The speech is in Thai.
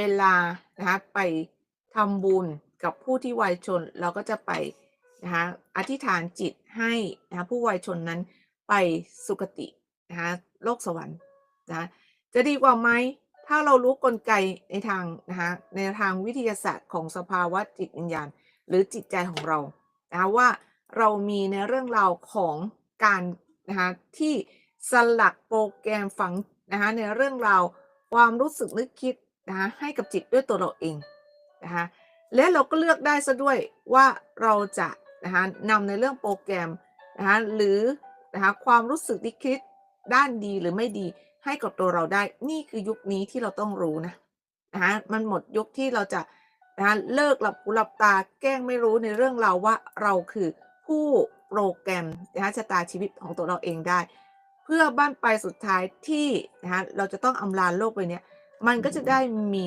เวลานะคะไปทำบุญกับผู้ที่วัยชนเราก็จะไปนะคะอธิษฐานจิตให้นะคะผู้วัยชนนั้นไปสุคตินะคะโลกสวรรค์นะะจะดีกว่าไหมถ้าเรารู้กลไกในทางนะคะในทางวิทยาศาสตร์ของสภาวะจิตวิญญาณ หรือจิตใจของเรานะคะว่าเรามีในเรื่องราวของการนะคะที่สลักโปรแกรมฝังนะคะในเรื่องราวความรู้สึกนึกคิด นะคะให้กับจิตด้วยตัวเราเองนะคะและเราก็เลือกได้ซะด้วยว่าเราจะนะคะนำในเรื่องโปรแกรมนะคะหรือนะคะความรู้สึกที่คิดด้านดีหรือไม่ดีให้กับตัวเราได้ นี่คือยุคนี้ที่เราต้องรู้นะนะคะมันหมดยุคที่เราจะนะคะเลิกหลับหูหลับตาแกล้งไม่รู้ในเรื่องเราวว่าเราคือผู้โปรแกรมนะคะชะตาชีวิตของตัวเราเองได้ เพื่อบ้านปลายสุดท้ายที่นะคะเราจะต้องอำลาโลกไปเนี้ย มันก็จะได้มี